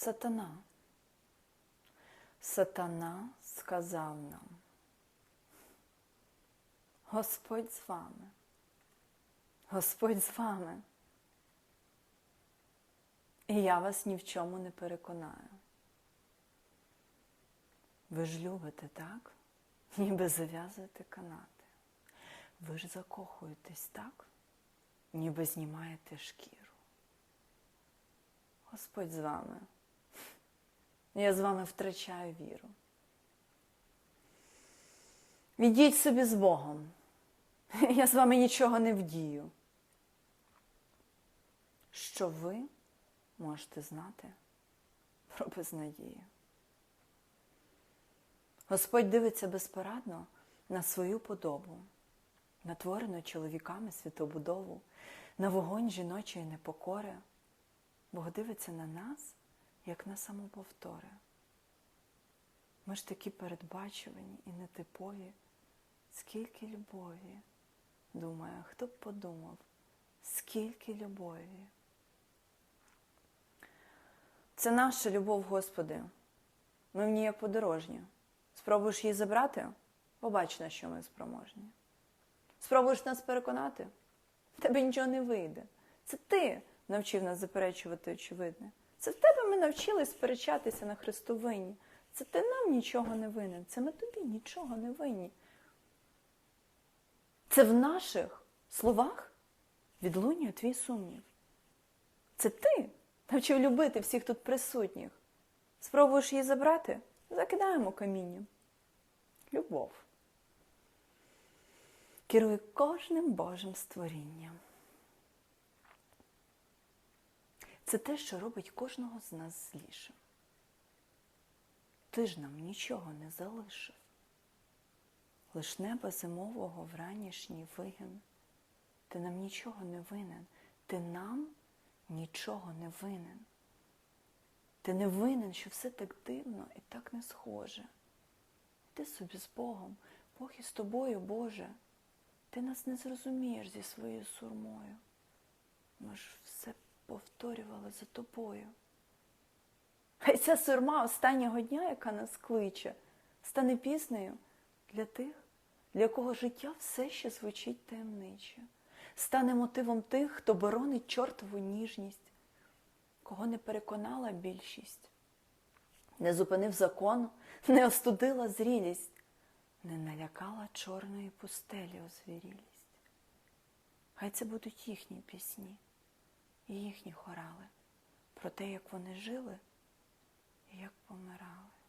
Сатана. Сатана сказав нам, Господь з вами, Господь з вами. І я вас ні в чому не переконаю. Ви ж любите, так? Ніби зав'язуєте канати. Ви ж закохуєтесь, так? Ніби знімаєте шкіру. Господь з вами. Я з вами втрачаю віру. Відійдь собі з Богом. Я з вами нічого не вдію. Що ви можете знати про безнадію? Господь дивиться безпорадно на свою подобу, на творену чоловіками світобудову, на вогонь жіночої непокори. Бог дивиться на нас, як на самоповтори. Ми ж такі передбачувані і нетипові, скільки любові, думаю, хто б подумав, скільки любові. Це наша любов, Господи. Ми в ній як подорожні. Спробуєш її забрати, побач, на що ми спроможні. Спробуєш нас переконати, в тебе нічого не вийде. Це ти навчив нас заперечувати очевидне. Це в тебе ми навчились сперечатися на Христовині. Це ти нам нічого не винен. Це ми тобі нічого не винні. Це в наших словах відлунює твій сумнів. Це ти навчив любити всіх тут присутніх. Спробуєш її забрати? Закидаємо камінням. Любов. Керує кожним Божим створінням. Це те, що робить кожного з нас злішим. Ти ж нам нічого не залишив. Лиш неба зимового вранішній вигін. Ти нам нічого не винен. Ти нам нічого не винен. Ти не винен, що все так дивно і так не схоже. Ти собі з Богом, Бог із тобою, Боже. Ти нас не зрозумієш зі своєю сурмою. Ми ж все повторювали за тобою. Хай ця сурма останнього дня, яка нас кличе, стане піснею для тих, для кого життя все ще звучить таємниче, стане мотивом тих, хто боронить чортову ніжність, кого не переконала більшість, не зупинив закон, не остудила зрілість, не налякала чорної пустелі озвірілість. Хай це будуть їхні пісні і їхні хорали про те, як вони жили і як помирали.